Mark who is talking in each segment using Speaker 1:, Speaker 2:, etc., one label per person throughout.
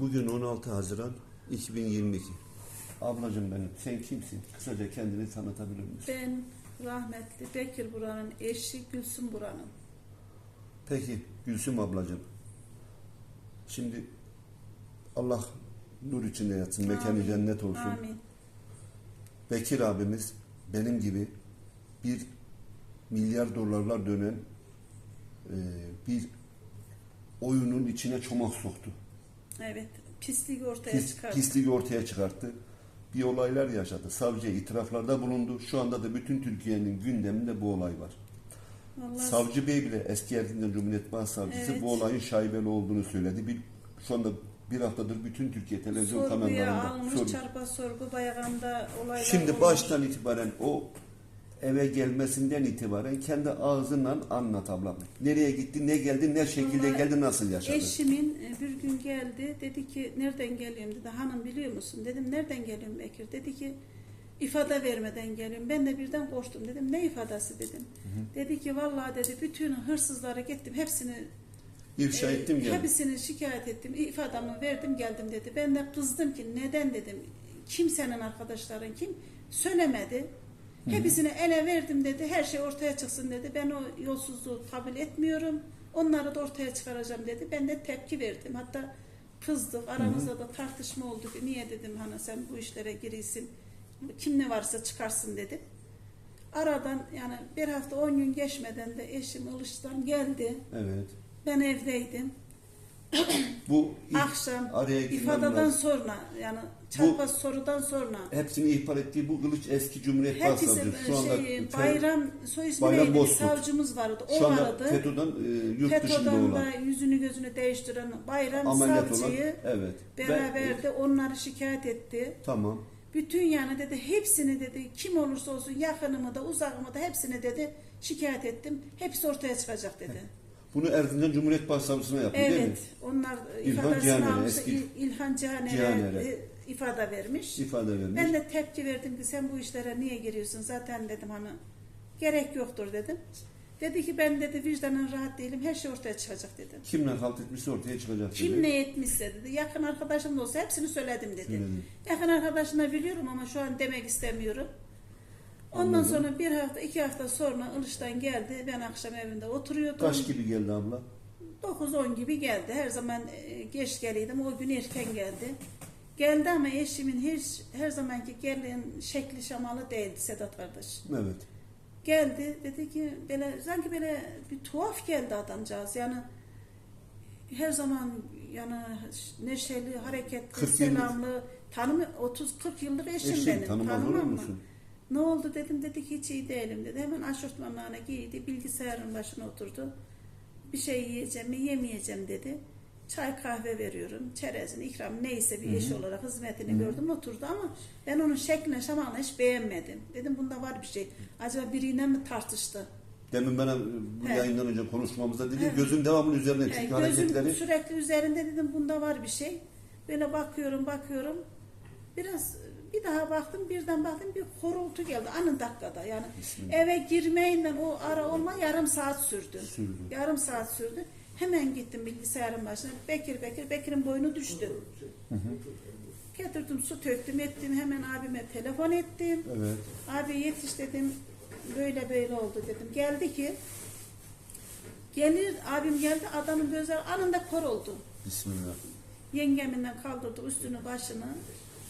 Speaker 1: Bugün 16 Haziran 2022. Ablacığım benim. Sen kimsin? Kısaca kendini tanıtabilir misin?
Speaker 2: Ben rahmetli Bekir Buran'ın eşi Gülsüm Buran'ın.
Speaker 1: Peki Gülsüm ablacığım. Şimdi Allah nur içinde yatsın. Mekanı
Speaker 2: Amin.
Speaker 1: cennet olsun.
Speaker 2: Amin.
Speaker 1: Bekir abimiz benim gibi bir milyar dolarlar dönen e, bir oyunun içine çomak soktu.
Speaker 2: Evet. Pislik ortaya
Speaker 1: Pis,
Speaker 2: çıkardı.
Speaker 1: pisliği ortaya çıkarttı. Bir olaylar yaşadı. Savcıya itiraflarda bulundu. Şu anda da bütün Türkiye'nin gündeminde bu olay var.
Speaker 2: Vallahi
Speaker 1: Savcı Bey bile eski Erzincan Cumhuriyet Başsavcısı
Speaker 2: Evet.
Speaker 1: bu olayın şaibeli olduğunu söyledi. Bir, şu anda bir haftadır bütün Türkiye televizyon
Speaker 2: sorguya almış
Speaker 1: sorgu.
Speaker 2: çarpa sorgu bayağında olaylar
Speaker 1: Şimdi
Speaker 2: olmuş.
Speaker 1: baştan itibaren o eve gelmesinden itibaren kendi ağzından anlat ablam. Nereye gitti, ne geldi, ne şekilde
Speaker 2: Vallahi
Speaker 1: geldi, nasıl yaşadı?
Speaker 2: Eşimin e, bir gün geldi dedi ki nereden geliyorum dedi. Hanım biliyor musun? dedim. Nereden geliyorum Bekir? dedi ki ifade vermeden geliyorum ben de birden koştum dedim. Ne ifadesi? dedim. Dedi ki vallahi dedi bütün hırsızlara gittim hepsini
Speaker 1: İfşa
Speaker 2: e,
Speaker 1: ettim geldi.
Speaker 2: hepsini şikayet ettim ifadamı verdim geldim dedi. Ben de kızdım ki neden? dedim. Kim senin arkadaşların kim? Söylemedi Hepsini ele verdim dedi. Her şey ortaya çıksın dedi. Ben o yolsuzluğu kabul etmiyorum. Onları da ortaya çıkaracağım dedi. Ben de tepki verdim. Hatta kızdık. Aramızda da tartışma oldu. Niye dedim hani sen bu işlere girilsin. Kim ne varsa çıkarsın dedim. Aradan yani bir hafta on gün geçmeden de eşim Ilış'tan geldi.
Speaker 1: Evet.
Speaker 2: Ben evdeydim.
Speaker 1: Bu
Speaker 2: Akşam
Speaker 1: araya lazım.
Speaker 2: sonra yani çarpaz sorudan sonra
Speaker 1: Hepsini ihbar ettiği bu kılıç eski Cumhuriyet
Speaker 2: Hepsi
Speaker 1: Başsavcısı. Şu anda
Speaker 2: şey, bayram soy ismi
Speaker 1: Bayram
Speaker 2: neydi? Savcımız vardı. O
Speaker 1: şu anda
Speaker 2: vardı.
Speaker 1: FETÖ'den e, yurt dışında
Speaker 2: FETÖ'den
Speaker 1: olan
Speaker 2: da yüzünü gözünü değiştiren bayram
Speaker 1: ameliyat olan
Speaker 2: savcıyı
Speaker 1: evet.
Speaker 2: beraber de onları şikayet etti.
Speaker 1: tamam.
Speaker 2: Bütün yani dedi hepsini dedi kim olursa olsun yakınımı da uzakımı da hepsini dedi şikayet ettim. Hepsi ortaya çıkacak dedi.
Speaker 1: Bunu Erzincan Cumhuriyet Başsavcısına yapıyor değil mi?
Speaker 2: Evet. Onlar
Speaker 1: İlhan Cihaner'e, eski-
Speaker 2: İl- İlhan Cihaner'e
Speaker 1: Cihaner'e.
Speaker 2: e, ifade vermiş.
Speaker 1: İfade vermiş.
Speaker 2: Ben de tepki verdim ki sen bu işlere niye giriyorsun? Zaten dedim hani gerek yoktur dedim. Dedi ki ben dedi vicdanın rahat değilim. Her şey ortaya çıkacak dedim.
Speaker 1: Kimler halt etmişse ortaya çıkacak.
Speaker 2: Kim
Speaker 1: dedi.
Speaker 2: ne etmişse dedi. Yakın arkadaşım da olsa hepsini söyledim dedi.
Speaker 1: Söyledin.
Speaker 2: Yakın arkadaşına biliyorum ama şu an demek istemiyorum. Ondan
Speaker 1: Anladım.
Speaker 2: sonra bir hafta iki hafta sonra Ilış'tan geldi. Ben akşam evinde oturuyordum.
Speaker 1: Kaç gibi geldi abla?
Speaker 2: 9-10 gibi geldi. Her zaman e, geç geliydim. O gün erken geldi. Geldi ama eşimin her, her zamanki gelin şekli şamalı değildi Sedat kardeş.
Speaker 1: Evet.
Speaker 2: Geldi dedi ki böyle sanki böyle bir tuhaf geldi adamcağız. Yani her zaman yani neşeli, hareketli,
Speaker 1: 40 yıllık-
Speaker 2: selamlı, tanımı 30-40 yıllık eşim,
Speaker 1: Eşim
Speaker 2: benim.
Speaker 1: tanımaz olur
Speaker 2: Tanımam mı?
Speaker 1: musun?
Speaker 2: Ne oldu dedim dedi ki hiç iyi değilim dedi. Hemen aşortmanlarına giydi bilgisayarın başına oturdu. Bir şey yiyeceğim mi yemeyeceğim dedi. Çay kahve veriyorum. Çerezini ikram neyse bir eş olarak hizmetini gördüm oturdu ama ben onun şekline şamalına hiç beğenmedim. Dedim bunda var bir şey. Acaba biriyle mi tartıştı?
Speaker 1: Demin bana bu
Speaker 2: He.
Speaker 1: yayından önce konuşmamızda dedi
Speaker 2: Evet.
Speaker 1: gözün devamlı üzerinde çünkü
Speaker 2: gözüm
Speaker 1: hareketleri
Speaker 2: sürekli üzerinde dedim bunda var bir şey. Böyle bakıyorum bakıyorum. Biraz bir daha baktım birden baktım bir horultu geldi anı dakikada yani
Speaker 1: Bismillah.
Speaker 2: eve girmeyinden o ara olma yarım saat sürdü.
Speaker 1: Sürdü.
Speaker 2: Yarım saat sürdü. Hemen gittim bilgisayarın başına. Bekir Bekir Bekir'in boynu düştü. Getirdim su töktüm ettim hemen abime telefon ettim.
Speaker 1: Evet.
Speaker 2: Abi yetiş dedim. Böyle böyle oldu dedim. Geldi ki gelir abim geldi adamın gözleri anında kor oldu.
Speaker 1: Bismillah.
Speaker 2: Yengeminden kaldırdı üstünü başını.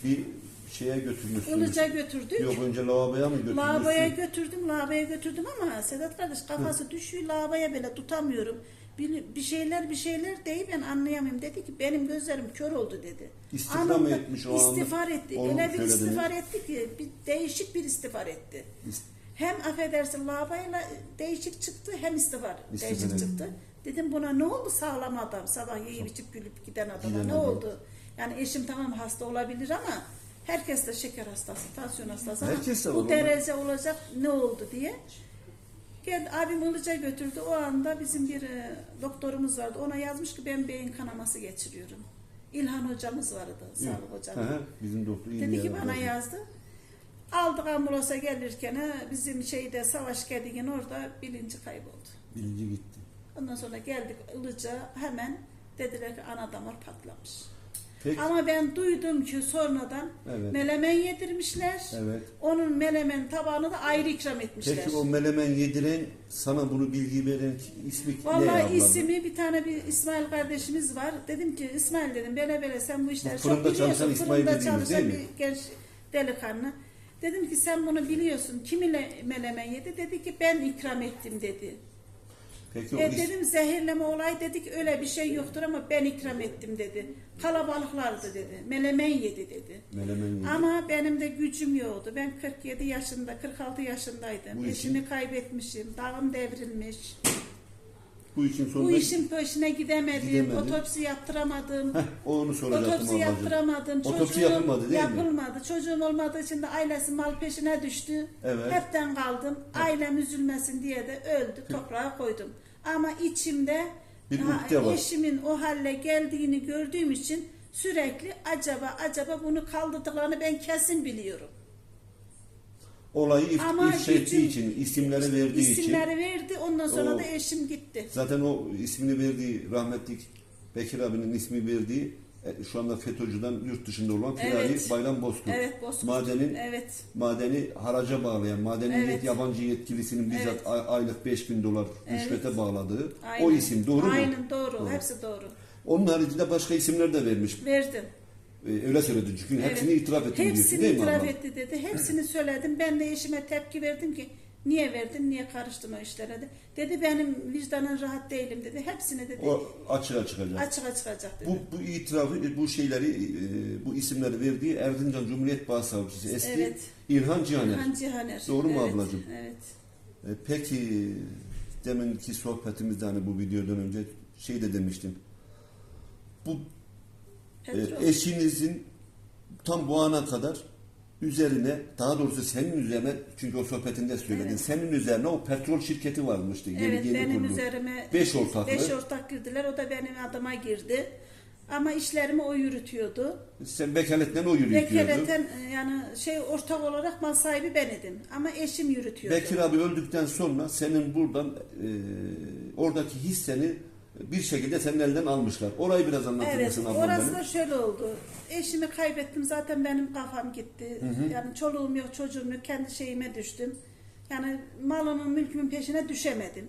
Speaker 1: Bir şeye götürmüşsünüz.
Speaker 2: Ilıca götürdük.
Speaker 1: Yok önce lavaboya mı götürmüşsün?
Speaker 2: Lavaboya götürdüm, lavaboya götürdüm ama Sedat kardeş kafası düşüyor lavaboya böyle tutamıyorum. Bir, bir şeyler bir şeyler değil ben anlayamıyorum. Dedi ki benim gözlerim kör oldu dedi. Anında
Speaker 1: mı etmiş o anda?
Speaker 2: İstiğfar etti.
Speaker 1: Onu
Speaker 2: Öyle bir
Speaker 1: söyledi mi?
Speaker 2: istiğfar etti ki bir değişik bir istiğfar etti.
Speaker 1: İst-
Speaker 2: Hem affedersin lavaboyla değişik çıktı hem istiğfar
Speaker 1: İstiğfar
Speaker 2: değişik
Speaker 1: etti.
Speaker 2: çıktı. Dedim buna ne oldu sağlam adam sabah yiyip içip gülüp giden adama
Speaker 1: Giden
Speaker 2: ne
Speaker 1: adam.
Speaker 2: oldu? Yani eşim tamam hasta olabilir ama herkes de şeker hastası, tansiyon hastası
Speaker 1: Herkes de
Speaker 2: bu derece olacak ne oldu diye. Geldi abim Ilıca götürdü. O anda bizim bir e, doktorumuz vardı. Ona yazmış ki ben beyin kanaması geçiriyorum. İlhan hocamız vardı, sağlık hocamız.
Speaker 1: hı, Bizim doktor iyi
Speaker 2: Dedi ki bana
Speaker 1: var.
Speaker 2: yazdı. Aldık ambulansa gelirken ha, bizim şeyde savaş geldiğin orada bilinci kayboldu.
Speaker 1: Birinci gitti.
Speaker 2: Ondan sonra geldik Ilıca hemen dediler ki ana damar patlamış.
Speaker 1: Peki.
Speaker 2: Ama ben duydum ki sonradan
Speaker 1: Evet.
Speaker 2: melemen yedirmişler.
Speaker 1: Evet.
Speaker 2: Onun melemen tabağını da ayrı ikram etmişler.
Speaker 1: Peki o melemen yediren sana bunu bilgi veren ismi ne
Speaker 2: Vallahi
Speaker 1: ablam?
Speaker 2: ismi bir tane bir İsmail kardeşimiz var. Dedim ki İsmail dedim bele bele sen bu işleri çok
Speaker 1: fırında
Speaker 2: biliyorsun.
Speaker 1: çalışan İsmail
Speaker 2: Fırında
Speaker 1: dediğimiz
Speaker 2: çalışan
Speaker 1: değil mi?
Speaker 2: bir genç delikanlı. Dedim ki sen bunu biliyorsun. Kiminle melemen yedi? Dedi ki ben ikram ettim dedi.
Speaker 1: Peki o
Speaker 2: E
Speaker 1: is-
Speaker 2: dedim zehirleme olay dedik öyle bir şey yoktur ama ben ikram ettim dedi. Kalabalıklardı dedi. Melemen yedi dedi.
Speaker 1: melemen yedi.
Speaker 2: Ama benim de gücüm yoktu. Ben 47 yaşında, 46 yaşındaydım.
Speaker 1: Bu işin-
Speaker 2: Eşimi kaybetmişim. Dağım devrilmiş.
Speaker 1: Bu işin sonunda
Speaker 2: Bu işin peşine gidemedim.
Speaker 1: Gidemedin.
Speaker 2: Otopsi yaptıramadım.
Speaker 1: Heh, onu soracaktım
Speaker 2: Otopsi
Speaker 1: ablacığım.
Speaker 2: yaptıramadım.
Speaker 1: Otopsi
Speaker 2: Çocuğum
Speaker 1: yapılmadı değil mi?
Speaker 2: yapılmadı. Çocuğum olmadığı için de ailesi mal peşine düştü.
Speaker 1: Evet.
Speaker 2: Hepten kaldım. Ailem üzülmesin diye de öldü. Toprağa koydum. Ama içimde
Speaker 1: Bir
Speaker 2: ha,
Speaker 1: ukde var.
Speaker 2: eşimin o halle geldiğini gördüğüm için sürekli acaba acaba bunu kaldırdıklarını ben kesin biliyorum.
Speaker 1: Olayı if,
Speaker 2: Ama
Speaker 1: ifşa için, isimleri verdiği için.
Speaker 2: İsimleri verdi. Ondan sonra
Speaker 1: O-
Speaker 2: da eşim gitti.
Speaker 1: Zaten o ismini verdiği rahmetlik Bekir abinin ismi verdiği e, şu anda FETÖ'cüden yurt dışında olan Pirayi
Speaker 2: Evet.
Speaker 1: Bayram Bozkurt.
Speaker 2: Evet, Bozkurt.
Speaker 1: Madenin
Speaker 2: Evet.
Speaker 1: madeni haraca bağlayan, madenin
Speaker 2: Evet.
Speaker 1: yabancı yetkilisinin bizzat
Speaker 2: Evet.
Speaker 1: ay- aylık 5000 dolar
Speaker 2: Evet.
Speaker 1: rüşvete bağladığı
Speaker 2: Aynen.
Speaker 1: o isim doğru mu?
Speaker 2: Aynen doğru.
Speaker 1: Doğru.
Speaker 2: Hepsi doğru.
Speaker 1: Onun haricinde başka isimler de vermiş.
Speaker 2: Verdim.
Speaker 1: Ee, öyle söyledi çünkü hepsini
Speaker 2: Evet.
Speaker 1: itiraf ettim diyorsun
Speaker 2: Hepsini
Speaker 1: değil mi
Speaker 2: itiraf
Speaker 1: abla?
Speaker 2: etti dedi. Hepsini söyledim. Ben de eşime tepki verdim ki niye verdin, niye karıştın o işlere de. Dedi benim vicdanın rahat değilim dedi. Hepsini dedi.
Speaker 1: O açığa çıkacak.
Speaker 2: Açığa çıkacak dedi.
Speaker 1: Bu, bu itirafı, bu şeyleri, e, bu isimleri verdiği Erzincan Cumhuriyet Başsavcısı eski
Speaker 2: Evet.
Speaker 1: İlhan Cihaner.
Speaker 2: Han Cihaner.
Speaker 1: Doğru mu
Speaker 2: Evet,
Speaker 1: ablacığım?
Speaker 2: Evet.
Speaker 1: E, Peki deminki sohbetimizde hani bu videodan önce şey de demiştin. Bu e,
Speaker 2: Petrol.
Speaker 1: eşinizin tam bu ana kadar üzerine daha doğrusu senin üzerine çünkü o sohbetinde söyledin.
Speaker 2: Evet.
Speaker 1: Senin üzerine o petrol şirketi varmıştı. Yeni
Speaker 2: evet
Speaker 1: yeni
Speaker 2: benim
Speaker 1: kurulu.
Speaker 2: üzerime
Speaker 1: Beş ortaklı.
Speaker 2: beş ortak girdiler. O da benim adıma girdi. Ama işlerimi o yürütüyordu.
Speaker 1: Sen vekaletten o yürütüyordu.
Speaker 2: Vekaleten e, yani şey ortak olarak mal sahibi ben idim. Ama eşim yürütüyordu.
Speaker 1: Bekir abi öldükten sonra senin buradan e, oradaki hisseni bir şekilde senin elinden almışlar. Orayı biraz anlatır
Speaker 2: Evet,
Speaker 1: mısın ablam
Speaker 2: orası
Speaker 1: benim?
Speaker 2: da şöyle oldu. Eşimi kaybettim zaten benim kafam gitti. Yani çoluğum yok, çocuğum yok, kendi şeyime düştüm. Yani malımın, mülkümün peşine düşemedim.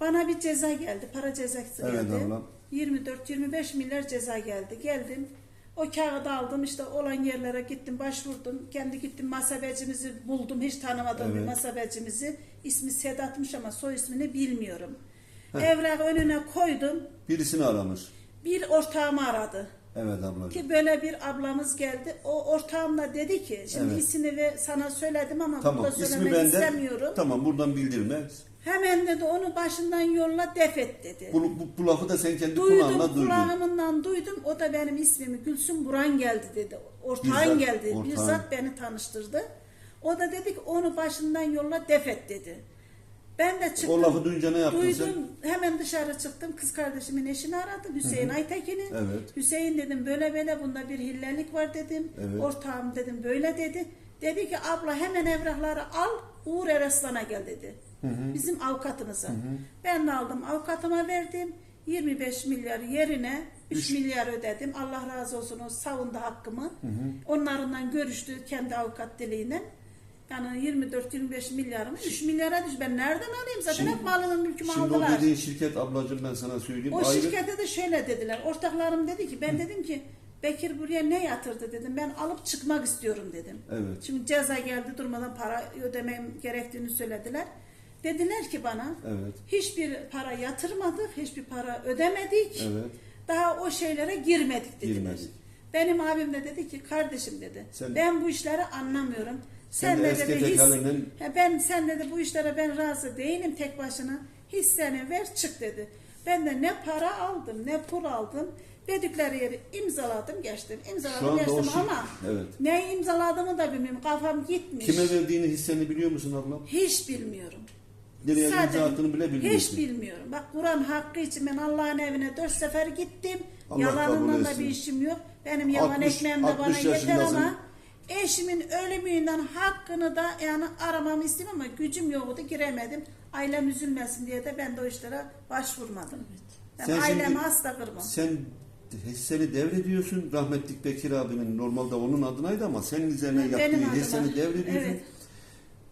Speaker 2: Bana bir ceza geldi, para cezası
Speaker 1: Evet
Speaker 2: geldi.
Speaker 1: ablam.
Speaker 2: 24-25 milyar ceza geldi. Geldim, o kağıdı aldım, işte olan yerlere gittim, başvurdum. Kendi gittim, masabecimizi buldum, hiç tanımadığım bir
Speaker 1: Evet.
Speaker 2: masabecimizi. İsmi Sedat'mış ama soy ismini bilmiyorum. Evrak önüne koydum,
Speaker 1: Birisini aramış.
Speaker 2: bir ortağımı aradı.
Speaker 1: Evet ablacığım.
Speaker 2: Ki böyle bir ablamız geldi. O ortağım da dedi ki, şimdi
Speaker 1: Evet.
Speaker 2: ismini ve sana söyledim ama
Speaker 1: Tamam.
Speaker 2: burada
Speaker 1: ismi
Speaker 2: söylemek
Speaker 1: benden.
Speaker 2: istemiyorum.
Speaker 1: Tamam buradan bildirme.
Speaker 2: Hemen dedi onu başından yolla defet dedi.
Speaker 1: Bu, bu, bu lafı da sen kendi
Speaker 2: duydum,
Speaker 1: kulağınla duydun.
Speaker 2: kulağımından duydum. O da benim ismimi Gülsüm Buran geldi dedi. Ortağın
Speaker 1: Bizzat,
Speaker 2: geldi.
Speaker 1: ortağın.
Speaker 2: Bizzat beni tanıştırdı. O da dedi ki onu başından yolla defet dedi. Ben de çıktım.
Speaker 1: O lafı duyunca ne yaptın
Speaker 2: Duydum.
Speaker 1: sen?
Speaker 2: Hemen dışarı çıktım. Kız kardeşimin eşini aradım. Hüseyin Aytekin'i.
Speaker 1: Evet.
Speaker 2: Hüseyin dedim böyle böyle bunda bir hillelik var dedim.
Speaker 1: Evet.
Speaker 2: Ortağım dedim böyle dedi. Dedi ki abla hemen evrakları al Uğur Eraslan'a gel dedi. Bizim avukatımıza. Ben de aldım avukatıma verdim. 25 milyar yerine 3 milyar ödedim. Allah razı olsun o savundu hakkımı. Onlarından görüştü kendi avukat diliyle. Yani 24-25 milyarımı 3 milyara düş. Ben nereden alayım? Zaten
Speaker 1: Şimdi-
Speaker 2: hep malımı mülkümü
Speaker 1: Şimdi o
Speaker 2: aldılar.
Speaker 1: dediğin şirket ablacığım ben sana söyleyeyim.
Speaker 2: O
Speaker 1: ayrı-
Speaker 2: şirkete de şöyle dediler. Ortaklarım dedi ki ben dedim ki Bekir buraya ne yatırdı dedim. Ben alıp çıkmak istiyorum dedim.
Speaker 1: Evet.
Speaker 2: Şimdi ceza geldi durmadan para ödemem gerektiğini söylediler. Dediler ki bana
Speaker 1: Evet.
Speaker 2: hiçbir para yatırmadık, hiçbir para ödemedik.
Speaker 1: Evet.
Speaker 2: Daha o şeylere girmedik dediler.
Speaker 1: Girmedik.
Speaker 2: Benim abim de dedi ki kardeşim dedi.
Speaker 1: Sen-
Speaker 2: ben bu işleri anlamıyorum.
Speaker 1: Sen de eski
Speaker 2: dedi his, He, ben sen dedi bu işlere ben razı değilim tek başına. Hisseni ver çık dedi. Ben de ne para aldım ne pul aldım. Dedikleri yeri imzaladım geçtim. İmzaladım geçtim
Speaker 1: şey-
Speaker 2: ama
Speaker 1: Evet.
Speaker 2: ne imzaladığımı da bilmiyorum. Kafam gitmiş.
Speaker 1: Kime verdiğini hisseni biliyor musun ablam?
Speaker 2: Hiç bilmiyorum.
Speaker 1: Nereye
Speaker 2: Sadece
Speaker 1: attığını bile bilmiyorsun.
Speaker 2: Hiç bilmiyorum. Bak Kur'an hakkı için ben Allah'ın evine dört sefer gittim.
Speaker 1: Allah
Speaker 2: Yalanından da bir işim yok. Benim yalan
Speaker 1: 60
Speaker 2: ekmeğim de bana
Speaker 1: 60
Speaker 2: yeter ama eşimin ölümünden hakkını da yani aramamı istedim ama gücüm yoktu giremedim. Ailem üzülmesin diye de ben de o işlere başvurmadım. Ben
Speaker 1: Sen
Speaker 2: ailemi
Speaker 1: şimdi-
Speaker 2: asla kırmam.
Speaker 1: Sen hisseni devrediyorsun. Rahmetlik Bekir abinin normalde onun adınaydı ama senin üzerine
Speaker 2: Benim
Speaker 1: yaptığı hisseni devrediyorsun.
Speaker 2: Evet.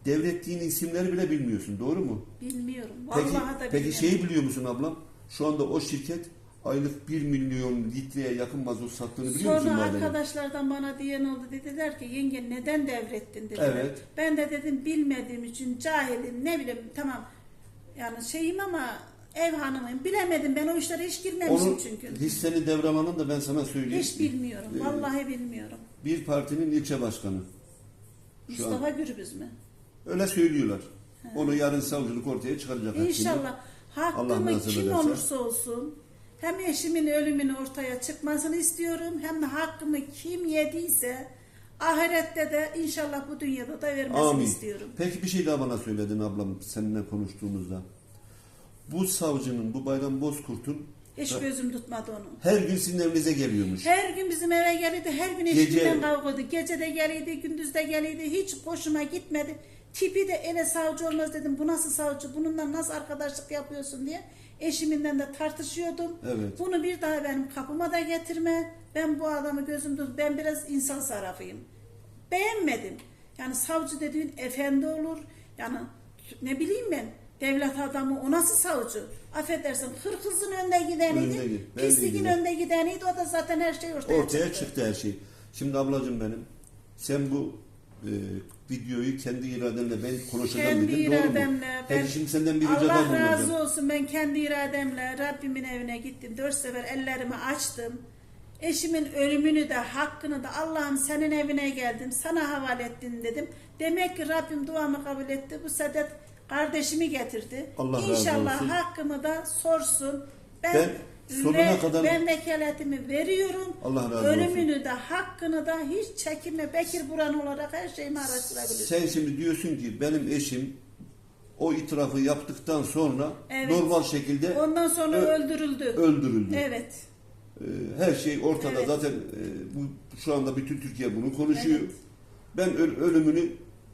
Speaker 1: Devrettiğin isimleri bile bilmiyorsun. Doğru mu?
Speaker 2: Bilmiyorum.
Speaker 1: Peki,
Speaker 2: Vallahi da
Speaker 1: peki
Speaker 2: bilmiyorum.
Speaker 1: şeyi biliyor musun ablam? Şu anda o şirket aylık 1 milyon litreye yakın mazot sattığını biliyor musun
Speaker 2: Sonra arkadaşlardan bana diyen oldu dediler ki yenge neden devrettin dediler.
Speaker 1: Evet.
Speaker 2: Ben de dedim bilmediğim için cahilim ne bileyim tamam yani şeyim ama ev hanımıyım bilemedim ben o işlere hiç girmemişim
Speaker 1: Onun
Speaker 2: çünkü.
Speaker 1: hisseni devralanın da ben sana söyleyeyim.
Speaker 2: Hiç bilmiyorum.
Speaker 1: Ee,
Speaker 2: Vallahi bilmiyorum.
Speaker 1: Bir partinin ilçe başkanı. Şu an.
Speaker 2: Mustafa Gürbüz mü?
Speaker 1: Öyle söylüyorlar. Onu yarın savcılık ortaya çıkaracak. hakkında.
Speaker 2: İnşallah
Speaker 1: Allah
Speaker 2: hakkımı
Speaker 1: nasip
Speaker 2: kim
Speaker 1: ederse.
Speaker 2: olursa olsun hem eşimin ölümünün ortaya çıkmasını istiyorum hem de hakkımı kim yediyse ahirette de inşallah bu dünyada da vermesini
Speaker 1: Amin.
Speaker 2: istiyorum.
Speaker 1: Peki bir şey daha bana söyledin ablam seninle konuştuğumuzda. Bu savcının, bu Bayram Bozkurt'un
Speaker 2: Hiç
Speaker 1: Evet.
Speaker 2: gözüm tutmadı onu.
Speaker 1: her gün sizin evinize geliyormuş.
Speaker 2: Her gün bizim eve gelirdi, her gün eşimden kavga ediyordu. Gece de geliydi, gündüz de geliydi. Hiç hoşuma gitmedi. Tipi de ele savcı olmaz dedim. Bu nasıl savcı? Bununla nasıl arkadaşlık yapıyorsun diye. Eşiminden de tartışıyordum.
Speaker 1: Evet.
Speaker 2: Bunu bir daha benim kapıma da getirme. Ben bu adamı gözüm tut. Ben biraz insan sarrafıyım. Beğenmedim. Yani savcı dediğin efendi olur. Yani ne bileyim ben. Devlet adamı o nasıl savcı? Affedersin hırkızın önde
Speaker 1: Önde
Speaker 2: gideniydi.
Speaker 1: gid- ben de
Speaker 2: Pisliğin önde gideniydi. O da zaten her şey ortaya,
Speaker 1: Ortaya
Speaker 2: çıktı.
Speaker 1: çıktı her şey. Şimdi ablacığım benim, sen bu e, videoyu kendi iradenle ben konuşacağım
Speaker 2: Kendi
Speaker 1: dedin. Doğru mu?
Speaker 2: irademle.
Speaker 1: Peki
Speaker 2: Ben,
Speaker 1: şimdi senden bir ricada
Speaker 2: Allah razı olsun. Ben kendi irademle Rabbimin evine gittim. Dört sefer ellerimi açtım. Eşimin ölümünü de hakkını da Allah'ım senin evine geldim. Sana havale ettim dedim. Demek ki Rabbim duamı kabul etti. Bu Sedat kardeşimi getirdi.
Speaker 1: Allah razı
Speaker 2: İnşallah
Speaker 1: olsun.
Speaker 2: hakkımı da sorsun. Ben,
Speaker 1: Ben sonuna
Speaker 2: ve-
Speaker 1: kadar-
Speaker 2: ben vekaletimi veriyorum.
Speaker 1: Allah razı
Speaker 2: Ölümünü de hakkını da hiç çekinme. Bekir Buran olarak her şeyimi araştırabilirsin.
Speaker 1: Sen şimdi diyorsun ki benim eşim o itirafı yaptıktan sonra
Speaker 2: Evet.
Speaker 1: normal şekilde
Speaker 2: Ondan sonra
Speaker 1: Ö-
Speaker 2: öldürüldü.
Speaker 1: öldürüldü.
Speaker 2: Evet.
Speaker 1: Ee, Her şey ortada
Speaker 2: Evet.
Speaker 1: zaten e, bu şu anda bütün Türkiye bunu konuşuyor.
Speaker 2: Evet.
Speaker 1: Ben öl- ölümünü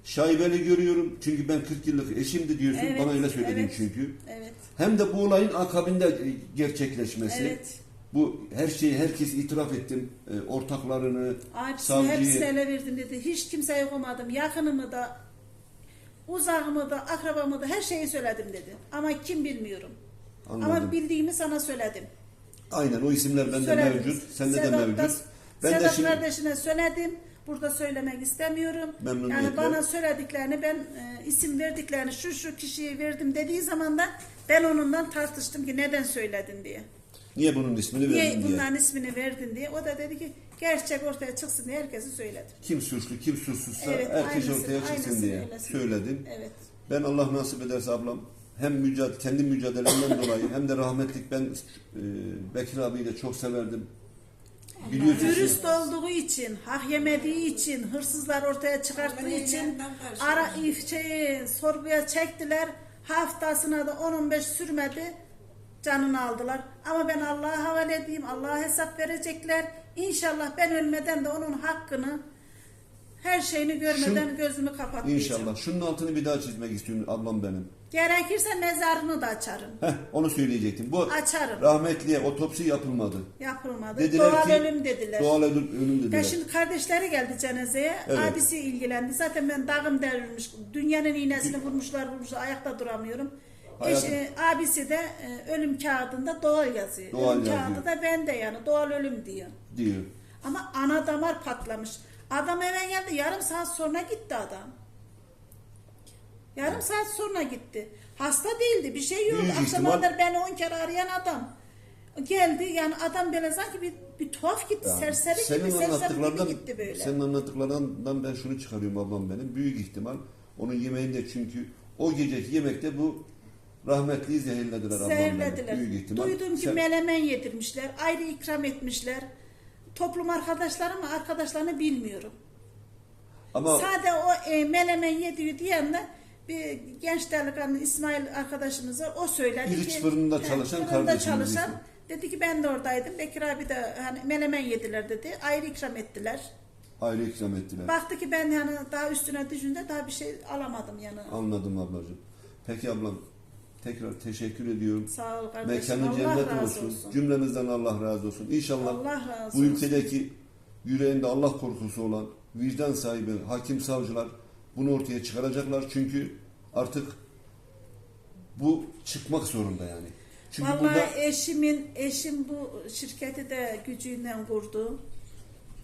Speaker 1: şaibeli görüyorum. Çünkü ben 40 yıllık eşimdi diyorsun.
Speaker 2: Evet,
Speaker 1: Bana öyle söyledin
Speaker 2: evet.
Speaker 1: çünkü.
Speaker 2: Evet.
Speaker 1: Hem de bu olayın akabinde e, gerçekleşmesi.
Speaker 2: Evet.
Speaker 1: Bu her şeyi herkes itiraf ettim. E, ortaklarını,
Speaker 2: Abisini
Speaker 1: savcıyı.
Speaker 2: hepsini ele verdim dedi. Hiç kimseye koymadım. Yakınımı da, uzağımı da, akrabamı da her şeyi söyledim dedi. Ama kim bilmiyorum.
Speaker 1: Anladım.
Speaker 2: Ama bildiğimi sana söyledim.
Speaker 1: Aynen o isimler bende
Speaker 2: Söyledim.
Speaker 1: mevcut. Sende de
Speaker 2: Sedat da-
Speaker 1: mevcut. Ben de
Speaker 2: Sedat
Speaker 1: şimdi
Speaker 2: kardeşine söyledim. Burada söylemek istemiyorum.
Speaker 1: Memnuniyetle.
Speaker 2: Yani bana söylediklerini ben e, isim verdiklerini şu şu kişiye verdim dediği zaman da ben onunla tartıştım ki neden söyledin diye.
Speaker 1: niye bunun ismini
Speaker 2: Niye
Speaker 1: verdin diye.
Speaker 2: bunların ismini verdin diye. O da dedi ki gerçek ortaya çıksın diye herkesi söyledi.
Speaker 1: Kim suçlu, kim suçsuzsa
Speaker 2: Evet,
Speaker 1: herkes
Speaker 2: aynısı-
Speaker 1: ortaya çıksın
Speaker 2: aynısı
Speaker 1: diye
Speaker 2: öylesin.
Speaker 1: söyledim.
Speaker 2: Evet.
Speaker 1: Ben Allah nasip ederse ablam hem mücadele, kendi mücadelemden dolayı hem de rahmetlik ben e, Bekir abiyi de çok severdim.
Speaker 2: Dürüst olduğu için, hak yemediği için, hırsızlar ortaya çıkarttığı için ara ifçeyi sorguya çektiler. Haftasına da 10-15 sürmedi. Canını aldılar. Ama ben Allah'a havale edeyim. Allah'a hesap verecekler. İnşallah ben ölmeden de onun hakkını her şeyini görmeden
Speaker 1: Şu-
Speaker 2: gözümü kapatmayacağım.
Speaker 1: İnşallah. Şunun altını bir daha çizmek istiyorum ablam benim.
Speaker 2: Gerekirse mezarını da açarım.
Speaker 1: Heh, onu söyleyecektim. Bu
Speaker 2: Açarım.
Speaker 1: rahmetliye otopsi yapılmadı.
Speaker 2: Yapılmadı.
Speaker 1: Dediler
Speaker 2: Doğal
Speaker 1: ki,
Speaker 2: ölüm dediler.
Speaker 1: Doğal ölüm, ölüm dediler.
Speaker 2: Ya şimdi kardeşleri geldi cenazeye.
Speaker 1: Evet.
Speaker 2: Abisi ilgilendi. Zaten ben dağım devrilmiş. Dünyanın iğnesini vurmuşlar vurmuşlar. Ayakta duramıyorum.
Speaker 1: Hayat-
Speaker 2: Eş, e, abisi de e, ölüm kağıdında doğal yazıyor.
Speaker 1: Doğal
Speaker 2: ölüm
Speaker 1: yazıyor.
Speaker 2: kağıdı da bende yani. Doğal ölüm diyor.
Speaker 1: diyor.
Speaker 2: Ama ana damar patlamış. Adam eve geldi. Yarım saat sonra gitti adam. Yarım saat sonra gitti. Hasta değildi. Bir şey yok.
Speaker 1: Büyük
Speaker 2: Akşama
Speaker 1: ihtimal-
Speaker 2: kadar beni on kere arayan adam. Geldi yani adam böyle sanki bir, bir tuhaf gitti.
Speaker 1: Ya,
Speaker 2: serseri gibi, serseri gibi gitti böyle.
Speaker 1: senin anlattıklarından ben şunu çıkarıyorum ablam benim. Büyük ihtimal onun yemeğinde çünkü o geceki yemekte bu rahmetliyi zehirlediler ablam benim.
Speaker 2: Zehirlediler.
Speaker 1: Büyük ihtimal.
Speaker 2: Duydum ki
Speaker 1: Sen-
Speaker 2: melemen yedirmişler. Ayrı ikram etmişler. Toplum arkadaşları ama arkadaşlarını bilmiyorum.
Speaker 1: ama
Speaker 2: Sade o e, melemen yediği diyen de bir genç delikanlı İsmail arkadaşımız var. O söyledi
Speaker 1: İliç
Speaker 2: ki.
Speaker 1: fırınında
Speaker 2: He,
Speaker 1: çalışan
Speaker 2: fırında
Speaker 1: kardeşimiz
Speaker 2: çalışan.
Speaker 1: ise.
Speaker 2: Dedi ki ben de oradaydım. Bekir abi de hani melemen yediler dedi. Ayrı ikram ettiler.
Speaker 1: ayrı ikram ettiler.
Speaker 2: Baktı ki ben yani daha üstüne düşünce daha bir şey alamadım yani.
Speaker 1: Anladım ablacığım. Peki ablam Tekrar teşekkür ediyorum.
Speaker 2: Sağ ol kardeşim.
Speaker 1: Mekanı
Speaker 2: Allah
Speaker 1: cennet
Speaker 2: razı
Speaker 1: olsun.
Speaker 2: olsun.
Speaker 1: Cümlemizden Allah razı olsun. İnşallah
Speaker 2: Allah razı
Speaker 1: bu
Speaker 2: olsun.
Speaker 1: ülkedeki yüreğinde Allah korkusu olan vicdan sahibi hakim savcılar bunu ortaya çıkaracaklar. Çünkü artık bu çıkmak zorunda yani. Çünkü
Speaker 2: Vallahi
Speaker 1: burada
Speaker 2: eşimin eşim bu şirketi de gücünden kurdu.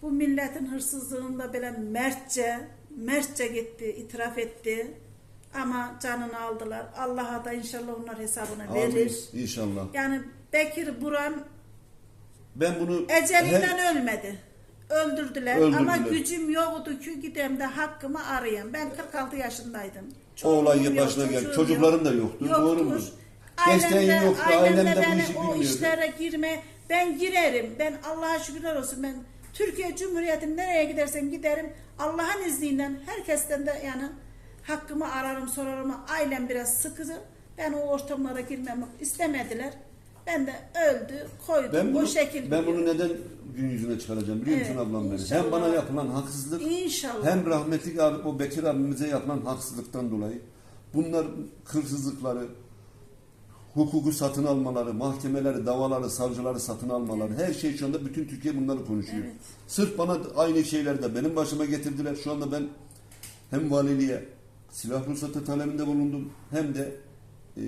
Speaker 2: Bu milletin hırsızlığında böyle mertçe, mertçe gitti, itiraf etti. Ama canını aldılar. Allah'a da inşallah onlar hesabını verir.
Speaker 1: Amin. İnşallah.
Speaker 2: Yani Bekir Buran
Speaker 1: Ben bunu
Speaker 2: ecelinden ölmedi. Öldürdüler.
Speaker 1: Öldürdüler.
Speaker 2: ama gücüm yoktu ki gidem de hakkımı arayayım. Ben 46 yaşındaydım.
Speaker 1: o olay
Speaker 2: Çoluğum yok,
Speaker 1: başına geldi.
Speaker 2: çocuğum
Speaker 1: Çocukların da yoktu. Doğru mu? Desteğin
Speaker 2: de-
Speaker 1: yoktu.
Speaker 2: ailem
Speaker 1: Ailem
Speaker 2: de
Speaker 1: de bu
Speaker 2: beni
Speaker 1: işi
Speaker 2: o
Speaker 1: bilmiyordu.
Speaker 2: işlere girme. Ben girerim. Ben Allah'a şükürler olsun. Ben Türkiye Cumhuriyeti'nin nereye gidersem giderim. Allah'ın izniyle herkesten de yani hakkımı ararım sorarım. Ailem biraz sıkıcı. Ben o ortamlara girmemi istemediler. Ben de öldü, koydum.
Speaker 1: Ben bunu,
Speaker 2: o şekil
Speaker 1: ben bunu neden gün yüzüne çıkaracağım biliyor musun
Speaker 2: Evet,
Speaker 1: ablam benim?
Speaker 2: inşallah.
Speaker 1: Hem bana yapılan haksızlık
Speaker 2: İnşallah.
Speaker 1: hem rahmetli abi, o Bekir abimize yapılan haksızlıktan dolayı bunlar hırsızlıkları, hukuku satın almaları, mahkemeleri, davaları, savcıları satın almaları, her şey şu anda bütün Türkiye bunları konuşuyor.
Speaker 2: Evet.
Speaker 1: Sırf bana aynı şeyleri de benim başıma getirdiler. Şu anda ben hem valiliğe silah ruhsatı talebinde bulundum hem de e,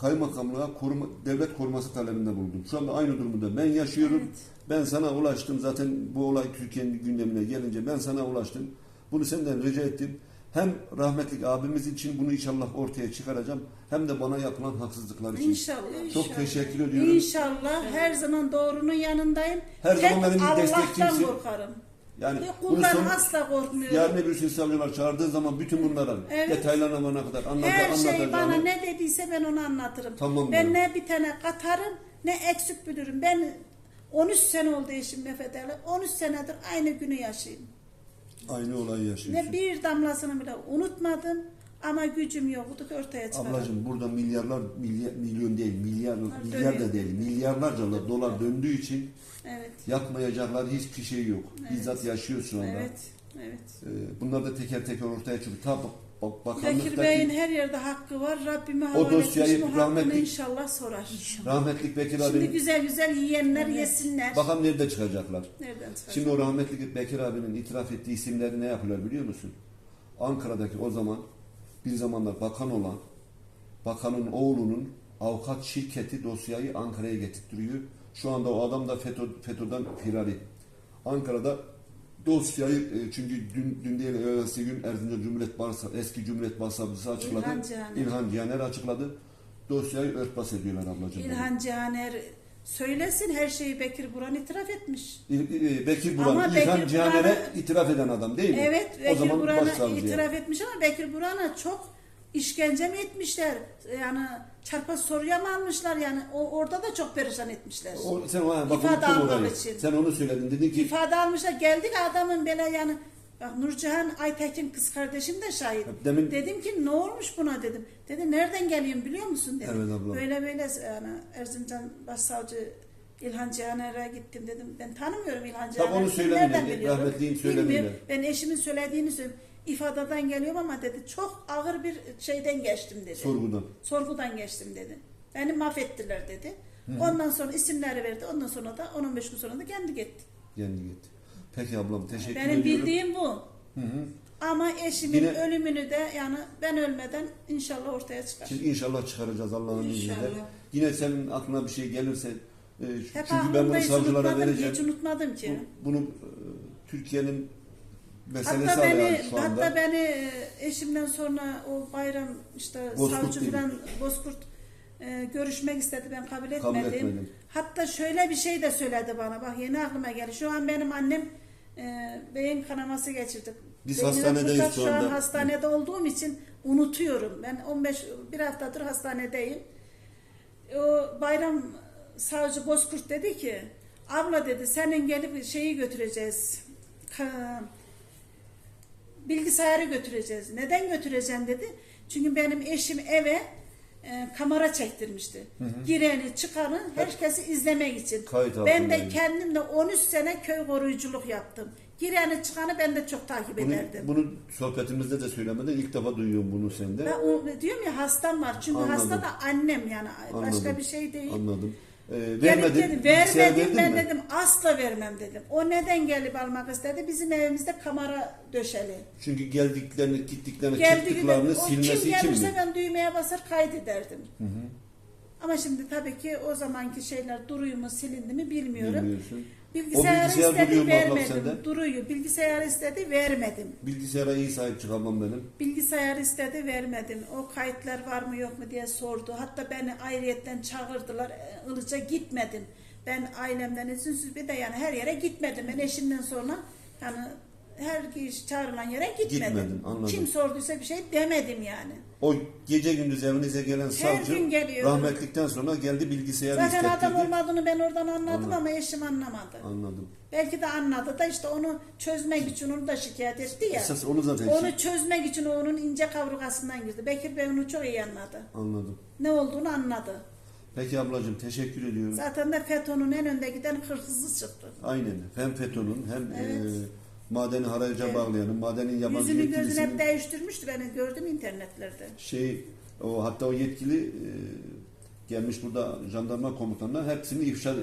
Speaker 1: kaymakamlığa koruma, devlet koruması talebinde bulundum. Şu anda aynı durumda ben yaşıyorum.
Speaker 2: Evet.
Speaker 1: Ben sana ulaştım. Zaten bu olay Türkiye'nin gündemine gelince ben sana ulaştım. Bunu senden rica ettim. Hem rahmetli abimiz için bunu inşallah ortaya çıkaracağım. Hem de bana yapılan haksızlıklar için.
Speaker 2: İnşallah.
Speaker 1: Çok teşekkür ediyorum.
Speaker 2: İnşallah her zaman doğrunun yanındayım.
Speaker 1: Her
Speaker 2: Tek
Speaker 1: zaman benim
Speaker 2: Allah'tan
Speaker 1: destekçimsin.
Speaker 2: korkarım.
Speaker 1: Yani
Speaker 2: Ve
Speaker 1: bunu
Speaker 2: kuldan
Speaker 1: son,
Speaker 2: asla korkmuyorum.
Speaker 1: yarın öbür gün savcılar çağırdığı zaman bütün bunların
Speaker 2: Evet.
Speaker 1: detaylarına bana kadar anlat,
Speaker 2: Her şey bana ne dediyse ben onu anlatırım.
Speaker 1: Tamam
Speaker 2: ben
Speaker 1: canım.
Speaker 2: ne bir tane katarım ne eksik bilirim. Ben 13 sene oldu eşim edeli. 13 senedir aynı günü yaşayayım.
Speaker 1: Aynı olayı yaşıyorsun.
Speaker 2: Ne bir damlasını bile unutmadım ama gücüm yoktu ki ortaya çıkardım.
Speaker 1: Ablacığım burada milyarlar, milyar, milyon değil, milyar, milyar
Speaker 2: dönüyor.
Speaker 1: da değil, milyarlarca da dolar döndüğü için
Speaker 2: Evet.
Speaker 1: yapmayacaklar hiçbir şey yok.
Speaker 2: Evet.
Speaker 1: Bizzat yaşıyor şu anda.
Speaker 2: Evet. Evet.
Speaker 1: Ee, bunlar da teker teker ortaya çıkıyor. Ta bak, bak,
Speaker 2: Bekir
Speaker 1: bakanlıktaki
Speaker 2: Bey'in her yerde hakkı var. Rabbime havale
Speaker 1: dosyayı
Speaker 2: etmiş. Bu hakkını
Speaker 1: rahmetli-
Speaker 2: inşallah sorar.
Speaker 1: rahmetlik Bekir
Speaker 2: Şimdi
Speaker 1: abinin
Speaker 2: güzel güzel yiyenler yesinler.
Speaker 1: bakalım nerede çıkacaklar.
Speaker 2: Nereden çıkacak?
Speaker 1: Şimdi o rahmetli Bekir abinin itiraf ettiği isimleri ne yapıyorlar biliyor musun? Ankara'daki o zaman bir zamanlar bakan olan bakanın oğlunun avukat şirketi dosyayı Ankara'ya getirtiyor. Şu anda o adam da FETÖ, FETÖ'den firari. Ankara'da dosyayı e, çünkü dün, dün değil evvelsi gün Erzincan Cumhuriyet Barsa, eski Cumhuriyet Başsavcısı açıkladı.
Speaker 2: İlhan Cihaner.
Speaker 1: İlhan Cihaner açıkladı. Dosyayı örtbas ediyorlar ablacığım.
Speaker 2: İlhan Cihaner söylesin her şeyi Bekir Buran itiraf etmiş.
Speaker 1: Bekir Buran,
Speaker 2: Ama
Speaker 1: İlhan
Speaker 2: Bekir
Speaker 1: Cihaner'e
Speaker 2: Buran'ı-
Speaker 1: itiraf eden adam değil mi?
Speaker 2: Evet
Speaker 1: o
Speaker 2: Bekir
Speaker 1: zaman
Speaker 2: Buran'a
Speaker 1: başsavcıya.
Speaker 2: itiraf etmiş ama Bekir Buran'a çok işkence mi etmişler? Yani çarpa soruya mı almışlar yani? O, orada da çok perişan etmişler.
Speaker 1: O, sen ha, bak
Speaker 2: İfade
Speaker 1: unuttum
Speaker 2: almak
Speaker 1: orayı.
Speaker 2: için.
Speaker 1: Sen onu söyledin. Dedin ki
Speaker 2: İfade almışlar. Geldik adamın böyle yani Bak Nurcihan Aytekin kız kardeşim de şahit.
Speaker 1: Demin-
Speaker 2: Dedim ki ne olmuş buna dedim. Dedi nereden geliyorsun biliyor musun dedim.
Speaker 1: Evet abla.
Speaker 2: Böyle böyle yani Erzincan Başsavcı İlhan Cihaner'e gittim dedim. Ben tanımıyorum İlhan Cihaner'i.
Speaker 1: onu söylemeyle,
Speaker 2: nereden biliyorum?
Speaker 1: rahmetliğin.
Speaker 2: Bilmiyorum. Ben eşimin söylediğini söylüyorum. İfadeden geliyorum ama dedi çok ağır bir şeyden geçtim dedi.
Speaker 1: sorgudan.
Speaker 2: Sorgudan geçtim dedi. Beni mahvettiler dedi. Ondan sonra isimleri verdi. Ondan sonra da 10-15 gün sonra da kendi gitti.
Speaker 1: Kendi gitti. Peki ablam teşekkür
Speaker 2: Benim
Speaker 1: ediyorum.
Speaker 2: bildiğim bu.
Speaker 1: Hı hı.
Speaker 2: Ama eşimin
Speaker 1: Yine-
Speaker 2: ölümünü de yani ben ölmeden inşallah ortaya çıkar.
Speaker 1: Şimdi inşallah çıkaracağız Allah'ın izniyle. Yine senin aklına bir şey gelirse e,
Speaker 2: Hep
Speaker 1: çünkü ben bunu
Speaker 2: hiç
Speaker 1: savcılara
Speaker 2: unutmadım ki,
Speaker 1: vereceğim.
Speaker 2: hiç unutmadım ki.
Speaker 1: Bu- bunu e, Türkiye'nin meselesi
Speaker 2: Hatta
Speaker 1: hala
Speaker 2: beni,
Speaker 1: şu anda.
Speaker 2: hatta beni e, eşimden sonra o bayram işte
Speaker 1: Bozkurt
Speaker 2: savcı
Speaker 1: değil.
Speaker 2: falan Bozkurt e, görüşmek istedi ben kabul etmedim.
Speaker 1: Kabul etmedim.
Speaker 2: Hatta şöyle bir şey de söyledi bana bak yeni aklıma geldi. Şu an benim annem e, beyin kanaması geçirdi.
Speaker 1: Biz
Speaker 2: Beynine
Speaker 1: hastanedeyiz şu
Speaker 2: Şu an
Speaker 1: anda.
Speaker 2: hastanede olduğum için unutuyorum. Ben 15 bir haftadır hastanedeyim. O bayram savcı Bozkurt dedi ki abla dedi senin gelip şeyi götüreceğiz. Ka- bilgisayarı götüreceğiz. Neden götüreceğim dedi. Çünkü benim eşim eve e, kamera çektirmişti. Gireni çıkanı herkesi izlemek için.
Speaker 1: Kayıt
Speaker 2: ben de kendim de 13 sene köy koruyuculuk yaptım. Gireni çıkanı ben de çok takip
Speaker 1: Bunu,
Speaker 2: ederdim.
Speaker 1: bunu sohbetimizde de söylemeden ilk defa duyuyorum bunu sende.
Speaker 2: Ben o, diyorum ya hastam var. Çünkü
Speaker 1: Anladım.
Speaker 2: hasta da annem yani. Başka
Speaker 1: Anladım.
Speaker 2: bir şey değil.
Speaker 1: Anladım.
Speaker 2: Gelip
Speaker 1: vermedin,
Speaker 2: dedi,
Speaker 1: bilgisayar
Speaker 2: vermedim ben
Speaker 1: mi?
Speaker 2: dedim asla vermem dedim. O neden gelip almak istedi? Bizim evimizde kamera döşeli.
Speaker 1: Çünkü geldiklerini, gittiklerini,
Speaker 2: Geldi
Speaker 1: çıktıklarını
Speaker 2: dedi, o
Speaker 1: silmesi
Speaker 2: kim
Speaker 1: için
Speaker 2: gelirse
Speaker 1: mi?
Speaker 2: ben düğmeye basar kaydederdim. Ama şimdi tabii ki o zamanki şeyler duruyor mu silindi mi bilmiyorum.
Speaker 1: Bilmiyorsun.
Speaker 2: Bilgisayarı
Speaker 1: bilgisayar duruyor
Speaker 2: istedi
Speaker 1: mu ablam
Speaker 2: vermedim.
Speaker 1: sende?
Speaker 2: Duruyor. Bilgisayar istedi vermedim.
Speaker 1: Bilgisayara iyi sahip çıkamam benim.
Speaker 2: Bilgisayar istedi vermedim. O kayıtlar var mı yok mu diye sordu. Hatta beni ayrıyetten çağırdılar. E, Ilıca gitmedim. Ben ailemden izinsiz bir de yani her yere gitmedim. Ben eşimden sonra yani her kişi çağrılan yere gitmedim.
Speaker 1: Gitmedin, anladım.
Speaker 2: Kim sorduysa bir şey demedim yani.
Speaker 1: O gece gündüz evinize gelen savcı
Speaker 2: gün
Speaker 1: rahmetlikten sonra geldi bilgisayarı
Speaker 2: Zaten adam olmadığını ben oradan anladım
Speaker 1: Anladım.
Speaker 2: ama eşim anlamadı.
Speaker 1: Anladım.
Speaker 2: Belki de anladı da işte onu çözmek için onu da şikayet etti ya.
Speaker 1: Esas onu zaten
Speaker 2: Onu çözmek için o onun ince kavrukasından girdi. Bekir Bey onu çok iyi anladı.
Speaker 1: anladım.
Speaker 2: Ne olduğunu anladı.
Speaker 1: Peki ablacığım teşekkür ediyorum.
Speaker 2: Zaten de FETÖ'nün en önde giden hırsızı çıktı.
Speaker 1: Aynen. Hem FETÖ'nün hem
Speaker 2: Evet.
Speaker 1: e, madeni haraca
Speaker 2: Evet.
Speaker 1: bağlayanın, madenin yabancı
Speaker 2: Yüzünü gözünü
Speaker 1: yetkilisinin
Speaker 2: hep değiştirmişti beni gördüm internetlerde.
Speaker 1: şey o hatta o yetkili e, gelmiş burada jandarma komutanına hepsini ifşa e,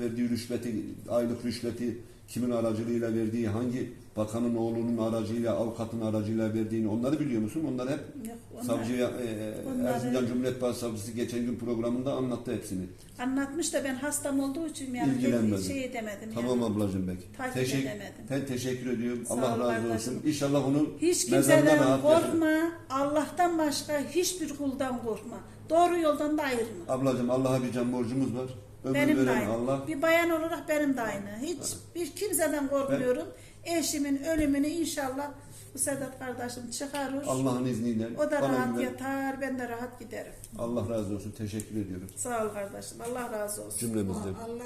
Speaker 1: verdiği rüşveti, aylık rüşveti kimin aracılığıyla verdiği, hangi bakanın oğlunun aracıyla, avukatın aracıyla verdiğini onları biliyor musun? Onlar hep
Speaker 2: Yok, onlar
Speaker 1: savcıya e,
Speaker 2: onları-
Speaker 1: Erzincan Cumhuriyet Başsavcısı geçen gün programında anlattı hepsini.
Speaker 2: anlatmış da ben hastam olduğu için yani şey edemedim.
Speaker 1: Tamam
Speaker 2: yani.
Speaker 1: ablacığım.
Speaker 2: Takip
Speaker 1: Teşekkür,
Speaker 2: edemedim.
Speaker 1: ben teşekkür ediyorum.
Speaker 2: Sağ
Speaker 1: Allah razı
Speaker 2: kardeşim.
Speaker 1: olsun. İnşallah onu
Speaker 2: Hiç kimseden korkma. Allah'tan başka hiçbir kuldan korkma. Doğru yoldan da ayırma.
Speaker 1: Ablacığım Allah'a bir can borcumuz var. Ömür
Speaker 2: Benim de aynı.
Speaker 1: Allah.
Speaker 2: Bir bayan olarak benim de aynı. Hiç bir kimseden korkmuyorum. Eşimin ölümünü inşallah bu Sedat kardeşim çıkarır.
Speaker 1: Allah'ın izniyle.
Speaker 2: O da
Speaker 1: bana
Speaker 2: rahat
Speaker 1: güven.
Speaker 2: yatar, ben de rahat giderim.
Speaker 1: Allah razı olsun. Teşekkür ediyorum.
Speaker 2: Sağ ol kardeşim. Allah razı olsun.
Speaker 1: Cümlemizde.
Speaker 3: Allah